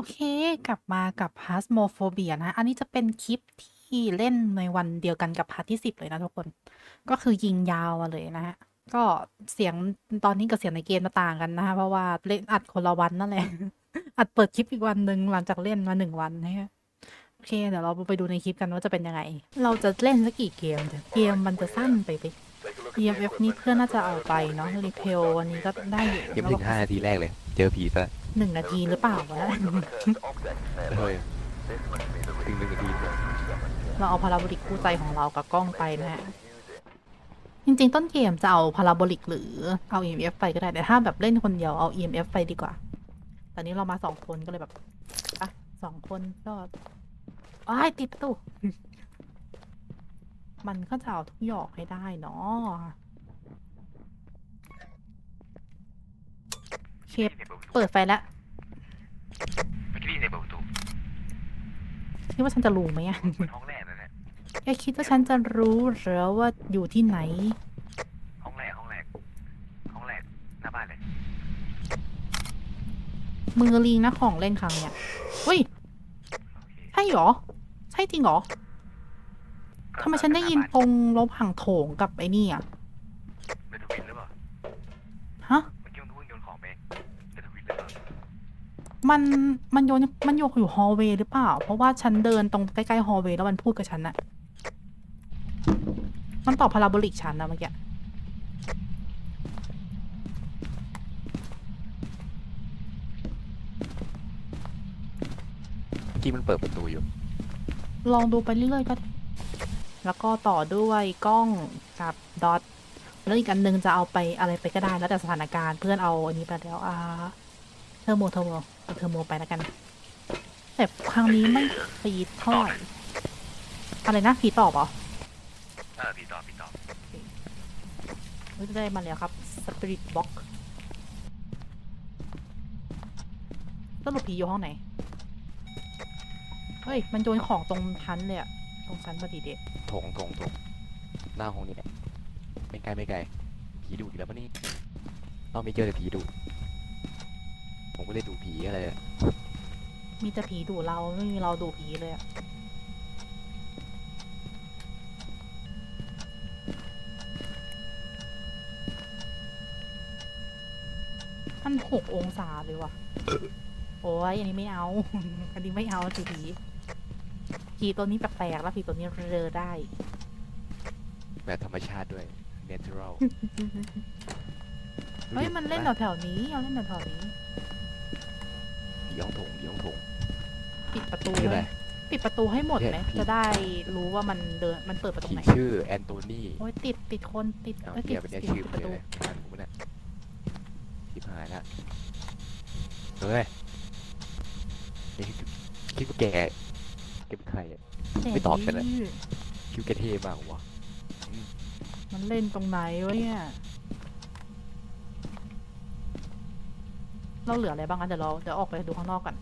โอเค กลับมากับ Phasmophobia นะ อันนี้จะเป็นคลิปที่เล่นในวันเดียวกันกับพาร์ทที่10เลยนะทุกคน ก็คือยิงยาวมาเลยนะฮะ ก็เสียงตอนนี้กับเสียงในเกมมาต่างกันนะคะเพราะว่าเล่นอัดคนละวันนั่นแหละ อัดเปิดคลิปอีกวันหนึ่งหลังจากเล่นมาหนึ่งวันนะฮะโอเค เดี๋ยวเราไปดูในคลิปกันว่าจะเป็นยังไง เราจะเล่นสักกี่เกมเนี่ยเกมมันจะสั้นไปไป EMF นี้เพื่อนน่าจะเอาไปเนาะ Repel วันนี้ก็ได้อยู่ยังไม่ถึงห้านาทีแรกเลย เจอผีซะ หนึ่งนาทีหรือเปล่าวะเฮ้ยถึงหนึ่งนาทีเราเอาพาราโบลิกคู่ใจของเรากับกล้องไปนะฮะ จริงๆ ต้นเกมจะเอาพาราโบลิกหรือเอา EMF ไปก็ได้ แต่ถ้าแบบเล่นคนเดียวเอา EMF ไปดีกว่า ตอนนี้เรามาสองคนก็เลยแบบอะสองคนก็อ้ายติดประตูมันก็จะเอาทุกหยอกให้ได้เนาะโอ เคเปิดไฟแล้วเมื่อกี้ได้ยินในเปิดประตูคิดว่าฉันจะรู้ไหมอะเหมือนห้องแรกนั่นแหละแกคิดว่าฉันจะรู้เหรือว่าอยู่ที่ไหน ห้องแรกห้องแรกห้องแรกหน้าบ้านเลยมือลิงนะของเล่นครั้งเนี่ยเฮ้ยโอเคใช่เหรอ ใช่จริงเหรอทำไมฉันได้ยินตรงลบห่างโถงกับไอ้นี่อะเป็นทวินหรือเปล่าฮะ มันมันโยนมันโยกอยู่ฮอลเวย์หรือเปล่า เพราะว่าฉันเดินตรงใกล้ๆฮอลเวย์แล้วมันพูดกับฉันอะมันตอบพาราโบลิกฉันนะเมื่อกี้เมื่อกี้มันเปิดประตูอยู่ ลองดูไปเรื่อยๆก็ได้แล้วก็ต่อด้วยกล้องกับดอทแล้วอีกอันหนึงจะเอาไปอะไรไปก็ได้แล้วแต่สถานการณ์เพื่อนเอาอันนี้ไปแล้วอ่า เทอร์โมเทอร์โมเอาเทอร์โมไปแล้วกัน แต่ครั้งนี้ไม่ปีดเท่าไหร่อะไรนะผีตอบเหรอเออพี่ตอบพี่ตอบเฮ้ยได้มาแล้วครับสปิริตบ็อกสรุปผีอยู่ห้องไหน เฮ้ย มันโยนของตรงชั้นเลยอะตรงชั้นพอดีเด็ดโถงโถงโถงหน้าห้องนี้แหละไม่ไกลไม่ไกลผีดูอีกแล้วปะนี่เราไม่เจอแต่ผีดู ผมก็เลยดูผีอะไรอะมีแต่ผีดูเราไม่มีเราดูผีเลยอะมันหกองศาเลยว่ะ โอ้ยอันนี้ไม่เอา อันนี้ไม่เอาสิผีผีตัวนี้แปลกๆแล้วผีตัวนี้เรอได้ แบบธรรมชาติด้วย natural เฮ้ยมันเล่นแถวๆนี้เอาเล่นแถวๆนี้ ผีห้องโถงผีห้องโถงปิดประตูชื่ออะไรเลยปิดประตูให้หมดไหมเนี่ยผีจะได้รู้ว่ามันเดินมันเปิดประตูผีไหนชื่อแอนโทนีโอ้ยติดติดคนติดเอาเอ้ยติเกีดยร์เป็นติดชื่อปไประตูเลยงานผมเนี่ยชิบหายละเฮ้ยนี่คิดว่าแกแกเป็นใครอะ ไม่ตอบกันเลยแต่คิดวาแกเท่มากวะมันเล่นตรงไหนวะเนี่ย เราเหลืออะไรบ้างกันเดี๋ยวเราเดี๋ยวออกไปดูข้างนอกกัน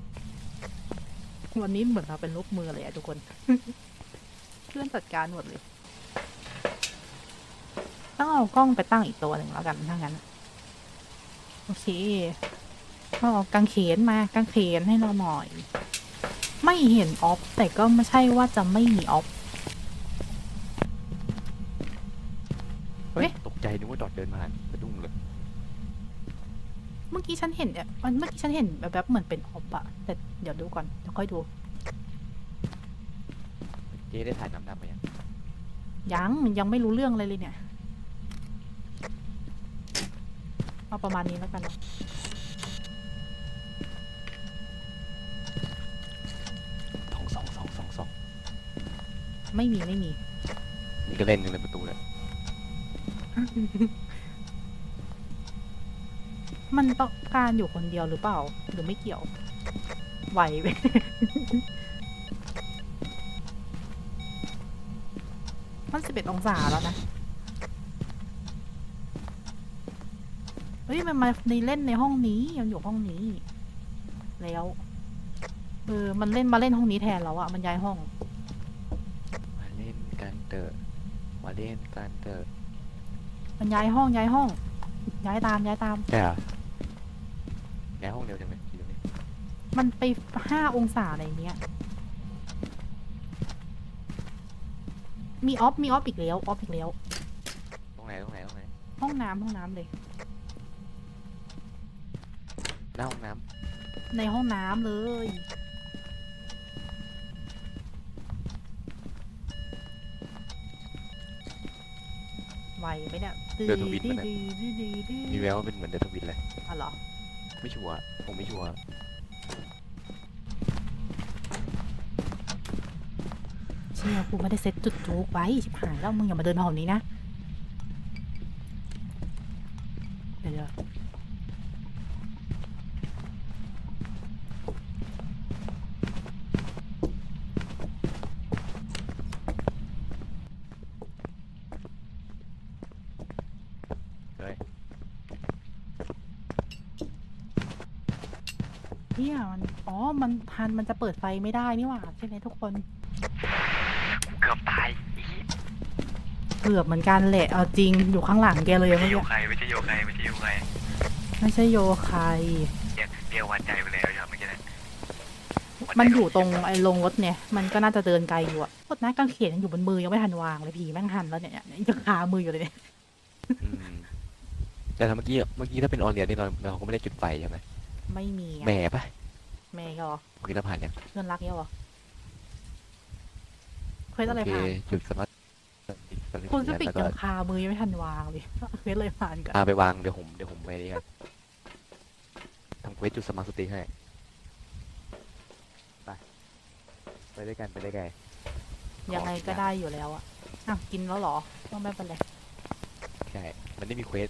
วันนี้เหมือนเราเป็นลูกมือเลยอะทุกคน เพื่อนจัดการหมดเลยต้องเอากล้องไปตั้งอีกตัวหนึ่งแล้วกันถ้างั้นโอเคก็เอากางเขนมากางเขนให้เราหน่อย ไม่เห็นออฟแต่ก็ไม่ใช่ว่าจะไม่มีออฟ เฮ้ย เอ๊ะ ตกใจนึกว่าดอดเดินผ่านสะดุ้งเลย เมื่อกี้ฉันเห็นเนี่ยมันเมื่อกี้ฉันเห็นแบบแบบๆเหมือนเป็นออฟอะแต่เดี๋ยวดูก่อนเดี๋ยวค่อยดู เจ๊ได้ถ่ายน้ำดำไหมยังยังยังไม่รู้เรื่องอะไรเลยเนี่ย เอาประมาณนี้แล้วกันเนอะสองสองสองสองสองไม่มีไม่มี นี่ก็เล่นกันในประตูเลย มันต้องการอยู่คนเดียวหรือเปล่า หรือไม่เกี่ยว ไหวไปมันสิบเอ็ดองศาแล้วนะ เฮ้ย มันมาในเล่นในห้องนี้มันอยู่ห้องนี้ แล้วเออมันเล่นมาเล่นห้องนี้แทนแล้วอะมันย้ายห้อง มาเล่นกันเตอะ มาเล่นกันเตอะ มันย้ายห้องย้ายห้อง ย้ายตามย้ายตาม ใช่เหรอ ในห้องเดียวจังเลยอยู่ตรงนี้มันไปห้าองศาอะไรเนี้ย มีออฟ มีออฟอีกแล้ว ออฟอีกแล้ว ตรงไหนตรงไหนตรงไหนห้องน้ำห้องน้ำเลย หน้าห้องน้ในห้องน้ำเลย ไหวไหมเนี่ยดื้อดื้อดื้อดื้อดื้อดื้อำมีแววว่าเป็นเหมือนเดอะทวินเลยอ๋อเหรอ ไม่ชัวร์ผมไม่ชัวร์เชี่ยกูไม่ได้เซ็ตจุดจูกไว้ชิบหายแล้วมึงอย่ามาเดินหอมนี้นะ มันทันมันจะเปิดไฟไม่ได้นี่หว่าใช่ไหมทุกคน เกือบตายอีเกือบเหมือนกันแหละเอาจริงอยู่ข้างหลังแกเลยไม่เมื่ใช่อโยกี้ใครไม่ใช่โยใครไม่ใช่โยใครไม่ใช่โยใครเรียกเรียกวันใจไปแล้วครับเมื่อกี้นะมันอยู่ตรงไอ้ลงรถเนี่ย มันก็น่าจะเดินไกลอยู่อะรถนะกางเขนยังอยู่บนมือยังไม่ทันวางเลยผีแม่งหันแล้วเนี่ยเนี่ยยังคามืออยู่เลยเนี่ยอืมแต่ถ้าเมื่อกี้เมื่อกี้ถ้าเป็นออนเรียนนี่เราเราก็ไม่ได้จุดไฟใช่ไหมไม่มีอะ แหม่ปะ แม่ก็เหรอเมื่อกี้เราผ่านยังเพื่อนรักเนี่ยเหรอเควสอะไรโอเคผ่านจุดสมาร์ทคุณจะปิดแล้วก็ยังคามือยังไม่ทันวางเลยเควสเลยผ่านก่อนอ่าไปวางเดี๋ยวผมเดี๋ยวผมไปนี่ครับทำเควสจุดสมาร์ทสติ๊กให้ไปไปด้วยกันไปด้วยกัน ยังไงก็ได้อยู่แล้วอะอะกินแล้วเหรอก็ไม่เป็นไรใช่ มันไม่มีเควส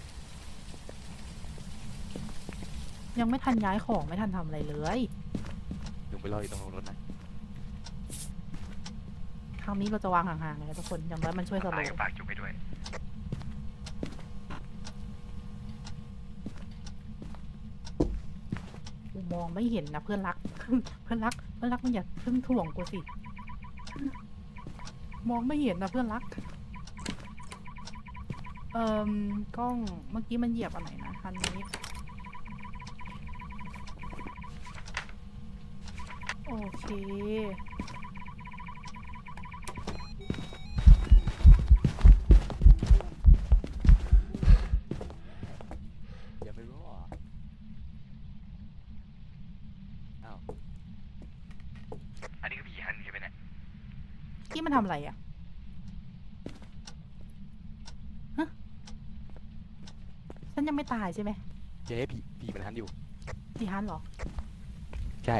ยังไม่ทันย้ายของไม่ทันทำอะไรเลยูไปรออยู่ตรงรถนะครั้งนี้เราจะวางห่างๆเลยนะทุกคนอย่างน้อยมันช่วยสโลตายว์กับปากจุกไปด้วย กูมองไม่เห็นนะเพื่อนรัก เพื่อนรัก เพื่อนรักมึงอย่าเพิ่งถ่วงกูสิ มองไม่เห็นนะเพื่อนรัก เอ่มกล้องเมื่อกี้มันเหยียบอันไหนนะคันนี้ โอเค อย่าไปรออ้าว อันนี้ก็ผีหันใช่ไหมเนี่ยกี้มันทำอะไรอะ ฮะ ฉันยังไม่ตายใช่ไหมเจ๊ผีผีมันทันอยู่จีฮันเหรอ ใช่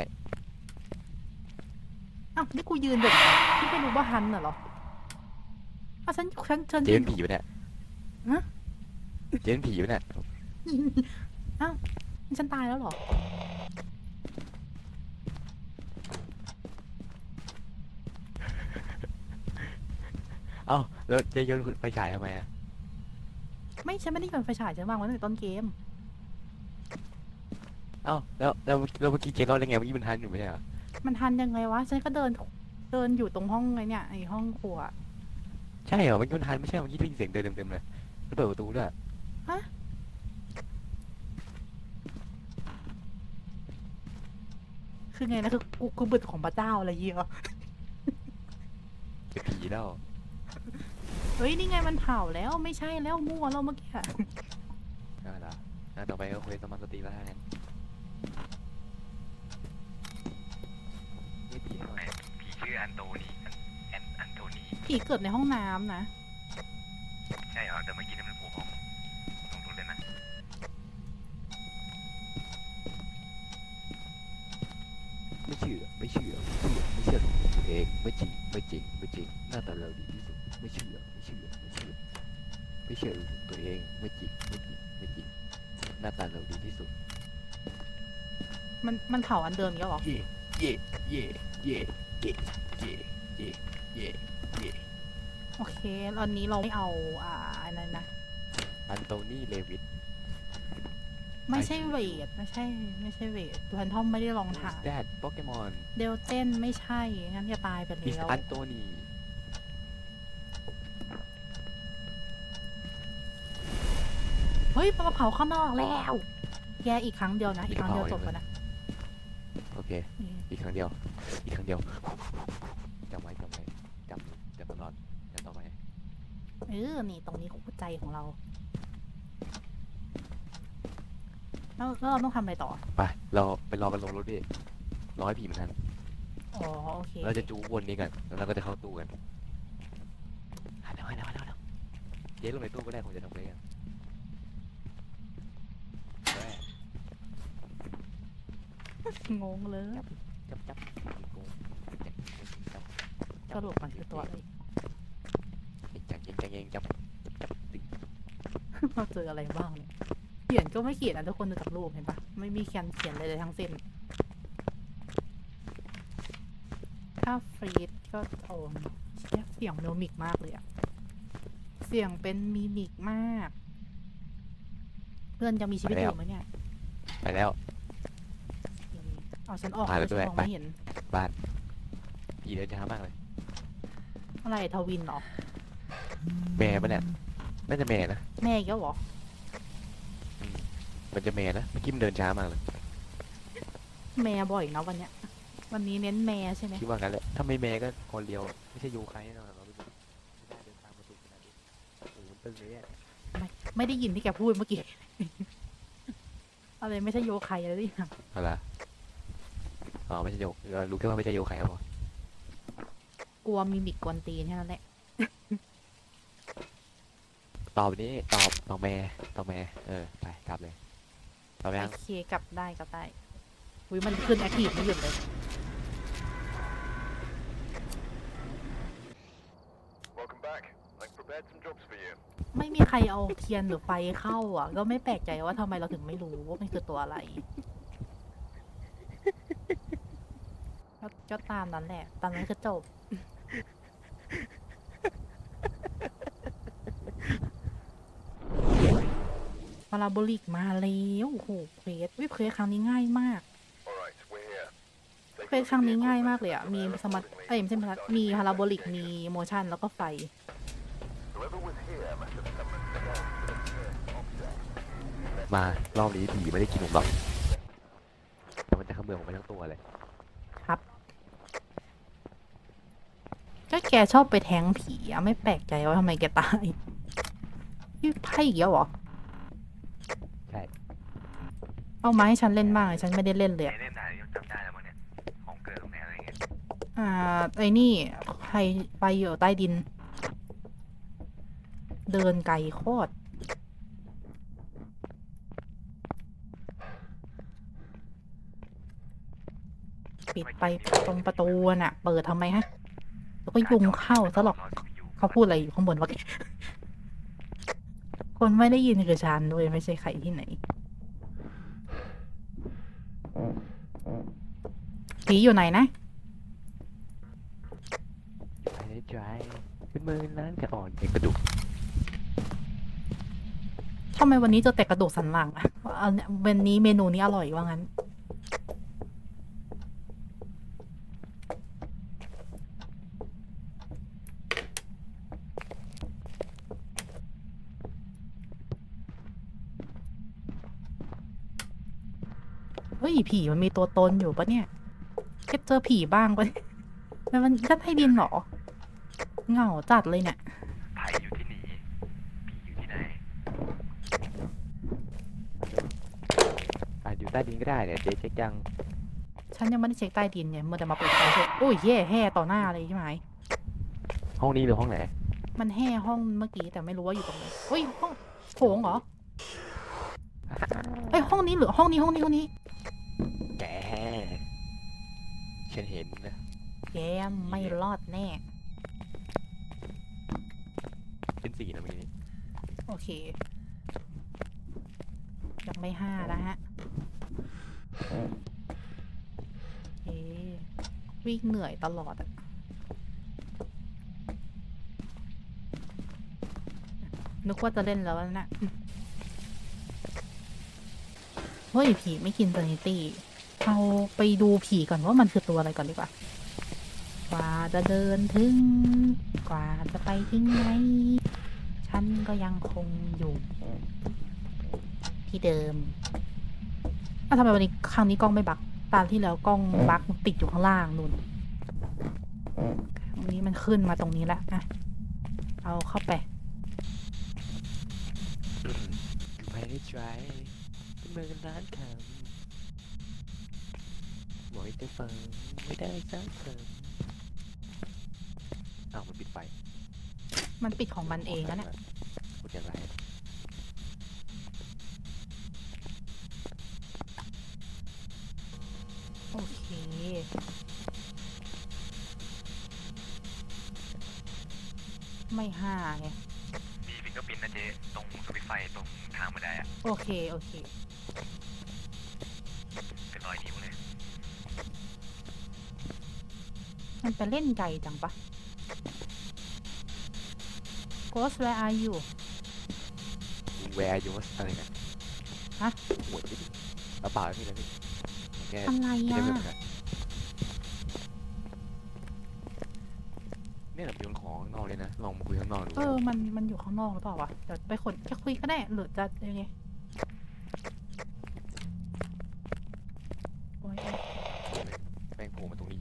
อ้าวนี่กูยืนแบบที่ไม่รู้ว่าฮันน่ะเหรออ้าวฉันฉันฉันเจ๊ยืเป็นนผีปะเนี่ยฮะเจ๊เป็นผีปะเนี่ยอ้าวนี่ฉันตายแล้วเหรอเอ้าแล้วเจ๊โยนไฟฉายทำไมอะไม่ฉันไม่ได้โยนไฟฉายฉันวางไว้ตั้งแต่ต้นเกม เอ้าแล้วแล้วแล้วเมื่อกี้เจ๊รอดได้ไงเมื่อกี้มันทันอยู่ไม่ใช่เหรอ มันทันยังไงวะ ฉันก็เดินเดินอยู่ตรงห้องไอ้เนี่ยไอ้ห้องครัว ใช่เหรอเมื่อกี้มันทันไม่ใช่เหรอเมื่อกี้ได้ยินเสียงเดินเต็มๆเลยแล้วเปิดประตูด้วยคือไงนะคือกูคือบุตรของพระเจ้าอะไรเงี้ยเหรอเก็บผีแล้วเฮ้ยนี่ไงมันเผาแล้วไม่ใช่แล้วมั่วแล้วเมื่อกี้อะ น่าละน่าต่อไปก็คุยสมาร์ทสติแล้วกันนี่ผีหน่อย ผี ชื่ออันโตนีอันแอนอันโตนีผีเกิดในห้องน้ำนะ ใช่เหรอแต่เมื่อกี้นั่นมันผูกห้องตรงนู้นเลยนะไม่เชื่อไม่เชื่อไม่เชื่อไม่เชื่อตัวเองไม่จริงไม่จริงไม่จริงหน้าตาเราดีที่สุดไม่เชื่อไม่เชื่อไม่เชื่อไม่เชื่อตัวเองไม่จริงไม่จริงไม่จริงหน้าตาเราดีที่สุดมันมันเผาอันเดิมเงี้ยเหรอเย่เย่เย่เย่เย่เย่เย่เย่เย่ โอ เคตอนนี้เราไม่เอาอ่าอะไรนะ อันโตนีเลวิตไม่ใช่เวทไม่ใช่ไม่ใช่เวทแพนทอมไม่ได้ลองถ่ายแดดโปเกมอนเดลเจนไม่ใช่งั้นจะตายไปมิสแล้ว อันโตนีเฮ้ยมันมาเผาข้างนอกแล้ว แกอีกครั้งเดียวนะ อีกครั้งเดียวจบแล้วนะโอโอเคอีกครั้งเดียว อีกครั้งเดียวจำไว้จำไว้จำจำตลอดจำต่อไป เออ นี่ตรงนี้คู่ใจของเรา แล้วแล้วเราต้องทำอะไรต่อ ไป เราไปรอกันลงรถดิรอให้ผีมันทันอ๋อ โอเคเราจะจูวนนี้กันแล้วเราก็จะเข้าตู้กันหันแล้วหันแล้วหันแล้วหันแล้วเย้ลงในตู้ก็ได้ผมจะทำอะไรกันแม่งงเลยจับจับโกงจับจับสรุปมันคือตัวอะไร จับจับจับจับจับจับติ๊งเราเจออะไรบ้างเนี่ยเขียนก็ไม่เขียนนะทุกคนดูจากรูปเห็นปะไม่มีเขียนเขียนเลยเลยทั้งสิ้น ถ้าฟรีดก็โอ้เชี่ยเสียงมิมิกมากเลยอะเสียงเป็นมิมิกมาก เพื่อนยังมีชีวิตอยู่ไหมเนี่ย ไปแล้วเอาฉันออกไปแล้วฉัด้วยมองไปไม่เห็น บ้านผีเดินช้ามากเลย อะไรทวินเหรอ แม่ปะเนี่ย น่าจะแม่นะ แม่อีก็เหรอมันจะแม่นะ เมื่อกี้มันเดินช้ามากเลย แม่บ่อยนะวันเนี้ย วันนี้เน้นแม่ใช่ไหมคิดว่างั้นแหละ ถ้าไม่แม่ก็คนเดียว ไม่ใช่ยูใครแน่นอนเราไม่รู้ไม่ได้เดินตามมาสุดขนาดนี้โอ้โหมันตึงเลยอะไม่ได้ยินที่แกพูดเมื่อกี้ อะไรไม่ใช่โยใครอะไรที่เอาล่ะอ๋อไม่ใช่โยเรารู้แค่ว่าไม่ใช่โยใครครับผมกลัวมิมิกกวนตีนแค่นั้นแหละ ตอบนี้ตอบตอบแม่ตอบแม่เออไปกลับเลยตอบยังโอเคกลับได้กลับได้อุ้ยมันขึ้นแอคทีฟไม่หยุดเลย Welcome back. I've prepared some jobs for you. ไม่มีใครเอาเทียนหรือไฟเข้าอะ ก็ไม่แปลกใจว่าทำไมเราถึงไม่รู้ว่ามันคือตัวอะไรก็ก็ตามนั้นแหละ ตามนั้นคือจบ พาราโบลิกมาแล้วโอ้โหเควสวิเควสครั้งนี้ง่ายมาก All right, we're here. Take เควส a ครั้ง look at นี้ the ง่าย equipment มากเลยอะมี and สมัต accordingly. เอ้ยไม่ใช่สมัตมีพาราโบลิกมีโมชั่นแล้วก็ไฟ Whoever was here must have summoned spells for the cursed object. มารอบนี้ผีไม่ได้กินผมหรอกแต่มันจะขมือผมไปทั้งตัวเลยครับก็แกชอบไปแทงผีอะไม่แปลกใจว่าทำไมแกตายพี่ไพ่อีกแล้วเหรอใช่ เอามาให้ฉันเล่นบ้างฉันไม่ได้เล่นเลยไหนอะเล่นไหนยังจำได้แล้วมั้งเนี่ยของเกิดตรงไหนอะไรเงี้ยอ่าไอ้นี่ใครไปอยู่ใต้ดิน เดินไกลโคตรปิดไปตรงประตูน่ะ เปิดทำไมฮะ แล้วก็ยุงเข้าซะหรอกเขาพูดอะไรอยู่ข้างบนวะคนไม่ได้ยินคือฉันด้วยไม่ใช่ใครที่ไหน ผีอยู่ไหนนะไปในใจเป็นมือนั้นจะอ่อนเป็นกระดูกทำไมวันนี้เจอแต่กระดูกสันหลังอะเอาเนี่ยวันนี้เมนูนี้อร่อยว่างั้น ผีมันมีตัวตนอยู่ปะเนี่ยแกเจอผีบ้างปะเนี่ยแล้วมันก็ให้ดินเหรอเหงาจัดเลยเนี่ยไผ่อยู่ที่หนีผีอยู่ที่ไหนอาจอยู่ใต้ดินก็ได้เนี่ยเจ๊เช็คยังฉันยังไม่ได้เช็คใต้ดินไงเมื่อแต่มาเปิดไฟเช็คโอ้ยแย่แห่ต่อหน้าเลยใช่ไหมห้องนี้หรือห้องไหนมันแห่ห้องเมื่อกี้แต่ไม่รู้ว่าอยู่ตรงไหนเฮ้ยห้องโถงเหรอเอ้ยห้องนี้หรือห้องนี้ห้องนี้ห้องนี้ แก ฉันเห็นนะแกไม่รอดแน่ เป็นสีนะเมื่อกี้นี้โอเค ยังไม่ห้านะฮะโอเควิ่งเหนื่อยตลอดอะนึกว่าจะเล่นแล้วนะ เฮ้ย ผีไม่กิน s านิตี้ เราไปดูผีก่อนว่ามันคือตัวอะไรก่อนดีกว่า กว่าจะเดินถึง กว่าจะไปถึงไหนฉันก็ยังคงอยู่ ที่เดิมอะทำไมวันนี้ครั้งนี้กล้องไม่บักตาที่แล้วกล้องบักติดอยู่ข้างล่างนู่นวันนี้มันขึ้นมาตรงนี้แล้วอะเอาเข้าไปอยู่ภายใจเป็นเมืองร้านคำ อกให้เธอฟังไม่ได้สักคำอ้าวมันปิดไฟมันปิดของมันเองนะเนี่ยพูดอย่างไรโอเค ไม่ห้าไงมีฟิงเกอร์ปินนะเจ๊ตรงสวิตช์ไฟตรงทางบันไดอะโอเค โอเค มันไปเล่นไกลจังปะ Ghost where are you แวร์ยูสอะไรกันฮะ หมดไปดิเอาเปล่าไม่มีแล้วพี่แค่อะไรไม่อะได้เรื่องกันเนี่ยเราไปโยนของข้างนอกเลยนะ ลองมาคุยข้างนอกดูเออ มัน มันอยู่ข้างนอกหรือเปล่าวะ เดี๋ยวไปคนจะคุยก็ได้ หรือจะยังไงโอ้ย แม่งโผล่มาตรงนี้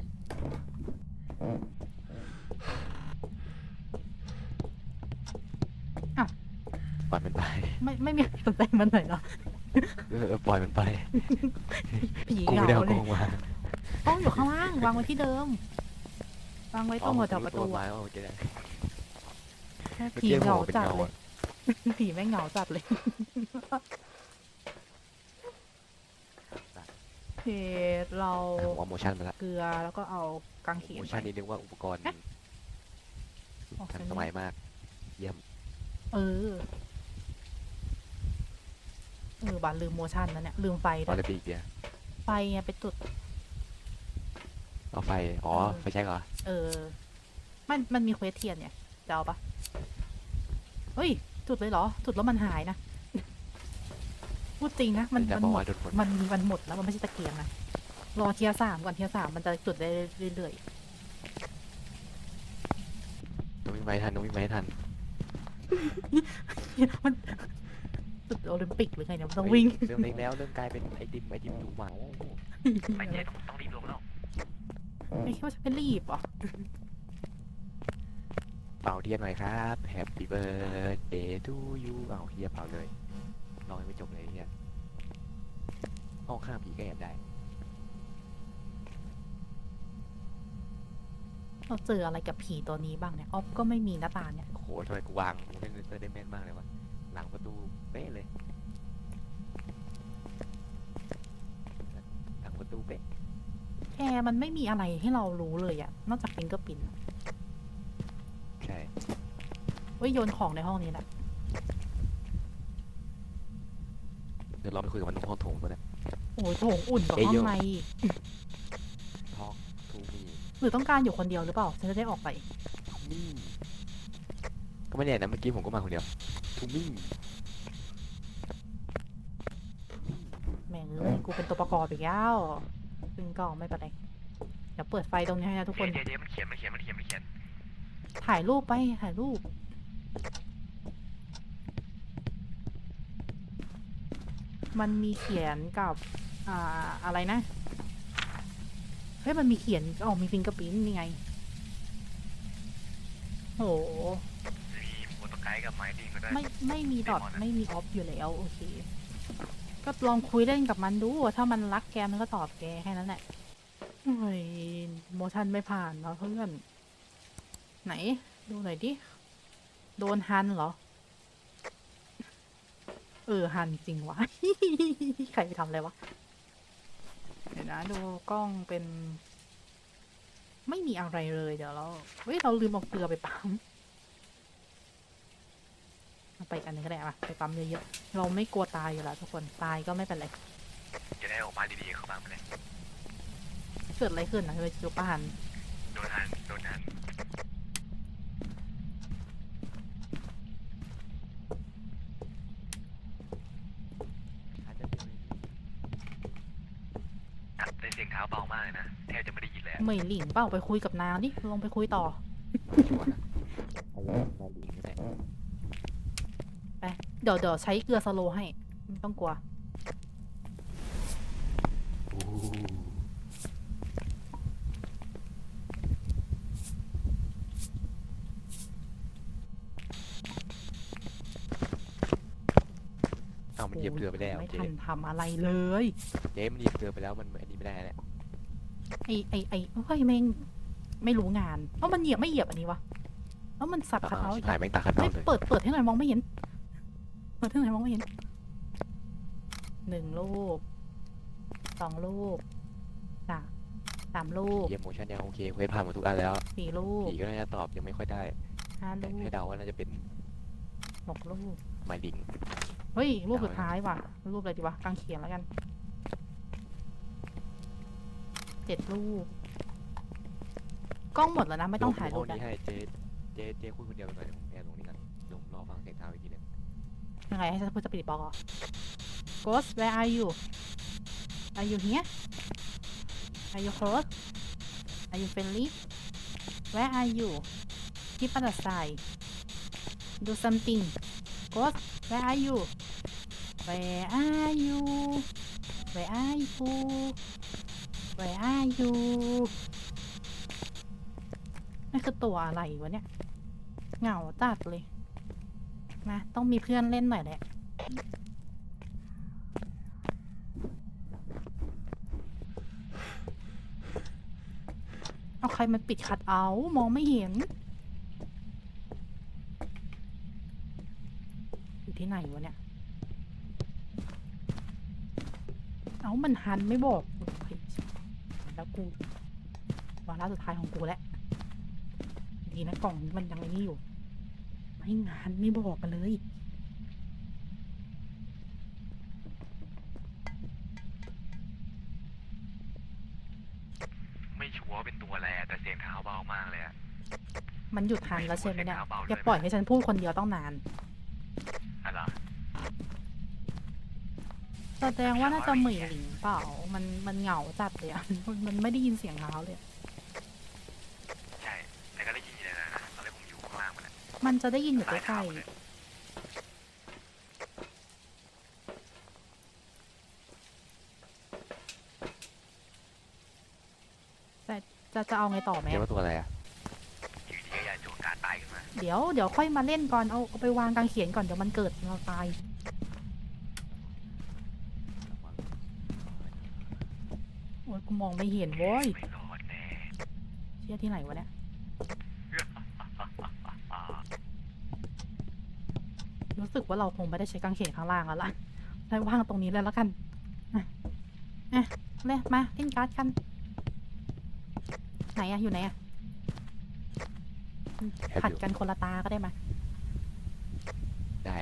อ้าว ปล่อยมันไป ไม่ ไม่ มีใครสนใจมันหน่อยเหรอเออปล่อยมันไป ผีกูเหงาไม่ได้เอาเลกยล้องมากล้องอยู่ข้างล่างวางไว้ที่เดิม วางไว้ตรงหัวจับประตูไม้อะเอาเมื่อกี้นะแค่เมื่อผีกี้เหงาโผล่เป็นจัดเงาเลยอะผีแม่งเหงาจัดเลยโอเคเราผมเอาโมชั่นมาละเกลือแล้วก็เอากางเขนโมไป ชั่นนี่นึกว่าอุปกรณ์ฮะออกทันเสียงสมัยมากเยี่ยมเออ เออบานลืมโมชั่นนะเนี่ย ลืมไฟตอด้นวยละปีเดียวไฟไงไปจุด เอาไฟอ๋อเออ ไฟใช้เหรอเออ มันมันมีเควสเทียนเนี่ยจะเอาปะเฮ้ย จุดเลยเหรอ จุดแล้วมันหายนะ พูดจริงนะ มันจะมันบอกหมด ว่าโดนฝนมันมันหมดแล้วมันไม่ใช่ตะเกียงนะ รอเทียร์สามก่อนเทียร์สามมันจะจุดได้เรื่อยต้องวิ่งไม้ทันต้องวิ่งไม้ทัน ๆ มันจุด โอลิมปิกหรือไงเนี่ยมันต้องวิ่ง เริ่มเล็กแล้วเริ่มกลายเป็นไอติมไอติมหนูเหมาไม่เจ๊ต้องต้องรีบลงแล้วไม่คิดว่าจะเป็นรีบเหรอเป่าเทียนหน่อยครับ Happy birthday to you เอาเฮียเป่าเลยรอให้ไม่จบเลยเฮียห้องข้างผีก็แอบได้ เราเจออะไรกับผีตัวนี้บ้างเนี่ยออฟก็ไม่มีหน้าตาเนี่ยโอ้โหทำไมกูวางกูเล่นเซอร์ได้แม่นมากเลยวะหลังประตูเป๊ะเลย หลังประตูเป๊ะแกมันไม่มีอะไรให้เรารู้เลยอะนอกจากฟิงเกอร์ปินใช่เว้ยโยนของในห้องนี้แหละเดี๋ยวเราไปคุยกับมันตรงห้องโถงตัวนะโอ้ยโถงอุ่นกว่าเอ้ยห้อโยงในทอกทูมีหรือต้องการอยู่คนเดียวหรือเปล่าฉันจะได้ออกไปทูมีก็ไม่แน่นะเมื่อกี้ผมก็มาคนเดียวทูมี แม่ง เอ้ยกูเป็นตัวประกอบอีกแล้วซึ่งก็ไม่เป็นไรเดี๋ยวเปิดไฟตรงนี้ให้นะทุกคเจ๊นเจ๊เจ๊มันเขียนมันเขียนมันเขียนมันเขียนถ่ายรูปไปถ่ายรูป มันมีเขียนกับ อ่าอะไรนะ เฮ้ย มันมีเขียนอ๋อมีฟิงเกอร์ปิ้นนี่ไง โห มีโมโตไกด์กับไมค์ดิ้งก็ได้ ไม่ ไม่มีดอทเดมอนอะไม่มีออฟอยู่แล้ว โอเค ก็ลองคุยเล่นกับมันดู ถ้ามันรักแกมันก็ตอบแกแค่นั้นแหละเฮ้ยโมชันไม่ผ่านเนาะเพื่อน ไหน ดูหน่อยดิ โดนฮันเหรอ เออฮันจริงวะ ใครไปทำอะไรวะ เดี๋ยวนะดูกล้องเป็น ไม่มีอะไรเลยเดี๋ยวเรา เฮ้ย เราลืมเอาเกลือไปปั๊ม ไปอีกอันหนึงก็ได้อะไปปั๊มเยอะๆ เราไม่กลัวตายอยู่แล้วทุกคนตายก็ไม่เป็นไร จะได้ออกมาดีๆเข้ามาไม่ได้เกิดอะไรขึ้นนะเลยจุปานโดนหันโดนหันอาจจะเป็นอัดได้เสียงเท้าเบามากเลยนะ แทบจะไม่ได้ยินเลยอะเหมยหลิงเปล่าไปคุยกับนางดิลงไปคุยต่อชัวร์นะเอาไว้มาหลีกนี่แหละไป เดี๋ยวเดี๋ยวใช้เกลือสโลให้ ไม่ต้องกลัวเอาวมันเหยียบเรือไปแล้วเจ๊ทันทำอะไรเลย เจ๊มันเหยียบเรือไปแล้วมันอันนี้ไม่ได้แหละไอ้ไอ้ไอ้เฮ้ยแม่งไม่รู้งานเพราะมันเหยียบไม่เหยียบอันนี้วะเอ้ามันสับคัเขาท์อีกายแม่ตัดไม่เอาเลยเปิดเปิดให้หน่อยมองไม่เห็น เปิดให้หน่อยมองไม่เห็นหนึ่งรูปสองรูปสามสามรูปเยี่ยมโมชั่นยังโอเคเควสผ่านหมดทุกอันแล้วสี่รูปผีก็น่าจะตอบยังไม่ค่อยได้ห้าแต่รูปให้เดาว่าน่าจะเป็นหกรูปไมลิง เฮ้ย รูปสุดท้ายว่ะ รูปอะไรดีวะกางเขียนแล้วกัน เจ็ดรูป กล้องหมดแล้วนะ ไม่ต้องถ่ายรูปห้แล้องวนี้ให้เจ๊เจ๊เจ๊คุยคนเดียวไปหน่อยผมแอบตรงนี้กัน ยังไงให้ฉันพูดสปีดบอก Ghost where are you Are you here Are you close Are you friendly Where are you Keep on the side Do something Ghost where are you Where are you Where are you Where are you นี่คือตัวอะไรวะเนี่ย เหงาจัดเลย มาต้องมีเพื่อนเล่นหน่อยแหละเอาใครมาปิดคัดเอามองไม่เห็น อยู่ที่ไหนวะเนี่ย เอามันหันไม่บอกแล้วกูวาระสุดท้ายของกูแล้ว ดีนะกล่องมันยังไอ้นี่อยู่ ไม่งานไม่บอกกันเลยไม่ชัวร์ว่าเป็นตัวอะไรอะแต่เสียงเท้าเบามากเลยอะมันหยุดทันแล้วใช่ไหมเนี่ยเสียงเท้าเบาด้วยอย่าปล่อยให้ฉันพูดคนเดียวต้องนาน อะไรแสดงว่าน่าจะเหมยหลิงเปล่า มันมันเหงาจัดเลยอะมันไม่ได้ยินเสียงเท้าเลยอะ ใช่ แต่ก็ได้ยินเลยนะตอนแรกผมอยู่ข้างล่าง มันอะมันจะได้ยินอยู่ใกเท้าล้เลยๆแต่จะจะเอาไงต่อไหมเจ๊ว่าตัวอะไรอะอยู่ดีก็ยายจูงการตายขึ้นมาเดี๋ยวเดี๋ยวค่อยมาเล่นก่อนเอาเอาไปวางกลางเขียนก่อนเดี๋ยวมันเกิดเราตาย โอ้ยกูมองไม่เห็นโว้ยไม่รอดแน่ เชี่ยที่ไหนวะเนี่ย รู้สึกว่าเราคงไม่ได้ใช้กางเขนข้างล่างแล้วล่ะได้ว่างตรงนี้เลยแล้วกันอะอะเลยมาเล่นการ์ดกัน ไหนอะอยู่ไหนอะแอบผัดอยู่กันคนละตาก็ได้มา ได้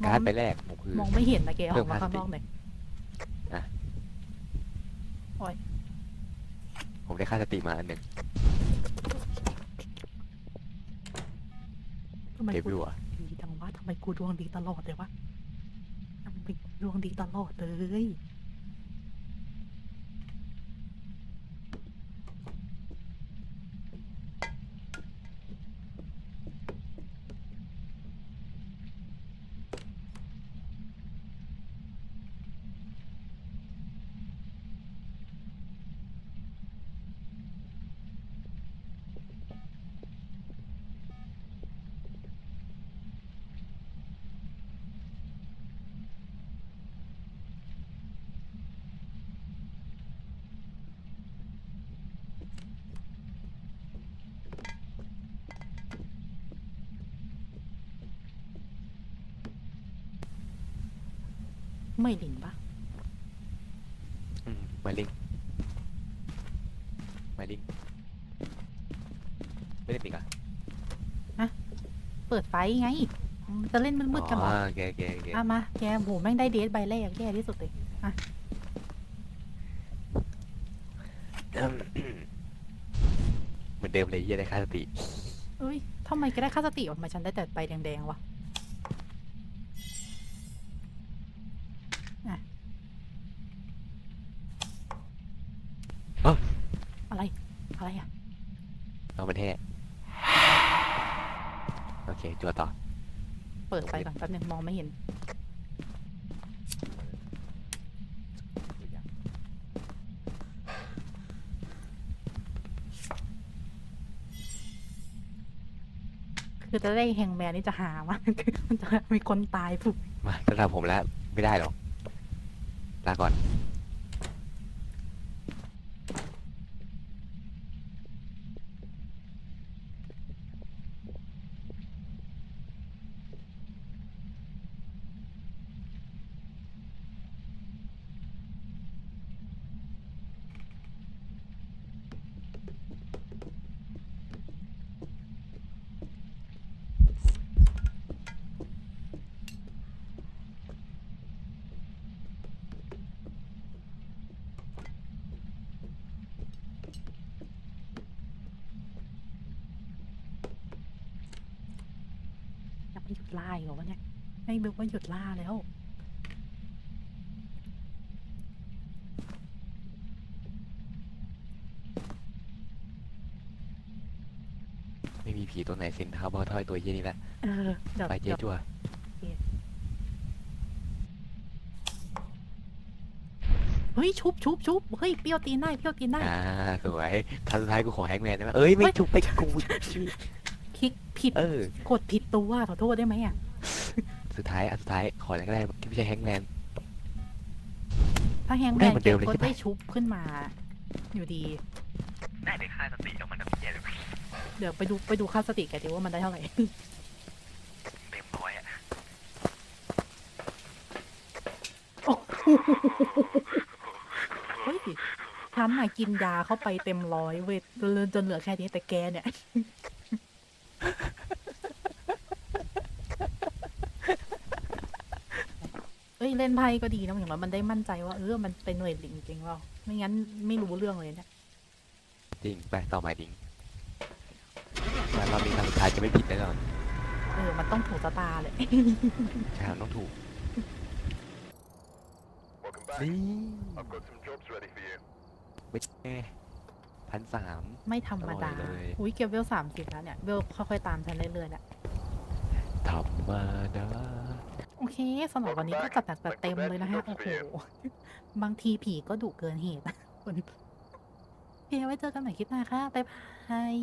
มองการ์ดไปแรกผมคือมองไม่เห็นนะเกอเพิ่อมกมาพลาสข้างตินกอกหน่อยผมได้ค่าสติมาอันหนึ่งทำไมเดกูบิวต์อะดีจังวะทำ ไมกูดวงดีตลอดเลยวะทำไมกูดวงดีตลอดเลย ไม่หลิงปะอืมไมลิงไมลิงไม่ได้ปิดอะเปิดไฟไงมันจะเล่นมืดๆกันเหรออ๋อโอเคโอเคโอเคอะมาแกโหแม่งได้เดทใบแรกแย่ที่สุดเลยเหมือนเดิมเลยเยี่ยได้ค่าสติ เอ้ยทำไมแกได้ค่าสติวะทำไมฉันได้แต่ใบแดงๆวะอะ โอเคจัวต่อเปิดไฟก่อนแป๊บนึงมองไม่เห็น คือจะได้แฮงแมนนี่จะหามากมันจะมีคนตายผุกมาสำหรับผมแล้ว ไม่ได้หรอกลาก่อน เหรอวะเนี่ยไม่นึกว่าหยุดล่าแล้วไม่มีผีตัวไหนเซ็นเท้าบอทอยตัวเยี่ยนี่แหละเออเดี๋ยวไปเจ๊เดี๋ยว จัวเฮ้ยชุบชุบชุบเฮ้ยเปรี้ยวตีนได้เปรี้ยวตีนได้อ่าสวยครั้งสุดท้ายกูขอแฮกแมนได้ไหมเอ้ยไม่เฮ้ยชุบไปกูชื่อคลิกผิดเออกดผิดตัวขอโทษได้ไหมอะ สุดท้ายอันสุดท้ายขออะไรก็ได้ที่ไม่ใช่แฮกแมน ถ้าแฮงแมได้นเหมือนเกเดิมมเลยก็ใช่ปะได้ชุบขึ้นมา อยู่ดีได้แต่ค่าสติเอามันน้ำเย็นเลยเดี๋ยวไปดูไปดูค่าสติแกดิว่ามันได้เท่าไหร่ เต็มร้อยอะโอ้โหเฮ้ยฉันน่ะกินยาเข้าไปเต็มร้อยเว้ยจนจนเหลือแค่นี้แต่แกเนี่ย เอ้ยเล่นไพ่ก็ดีนะอย่างน้อยมันได้มั่นใจว่าเออมันเป็นหน่วยลิงจริงเปล่าไม่งั้นไม่รู้เรื่องเลยเนี่ยจริงไปต่อหมายดิงมารอบนี้ครั้งสุดท้ายจะไม่ผิดแน่นอนเออมันต้องถูกสตาร์เลย ใช่ครับต้องถูก Welcome back. นี่ I've got some jobs ready for you. ไม่แน่พันสามไม่ธรรมดาอร่อยเลยอุ้ยเก็บเวลสามสิบแล้วเนี่ย เวลค่อยๆตามฉันเรื่อยๆแหละธรรมดา โอเคสำหรับวันนี้ก็จัดหนักจัดเต็มเลยนะฮะ โอ้โห บางทีผีก็ดุเกินเหตุนะคนโอเคไว้เจอกันใหม่คลิปหน้าค่ะ บ๊ายบาย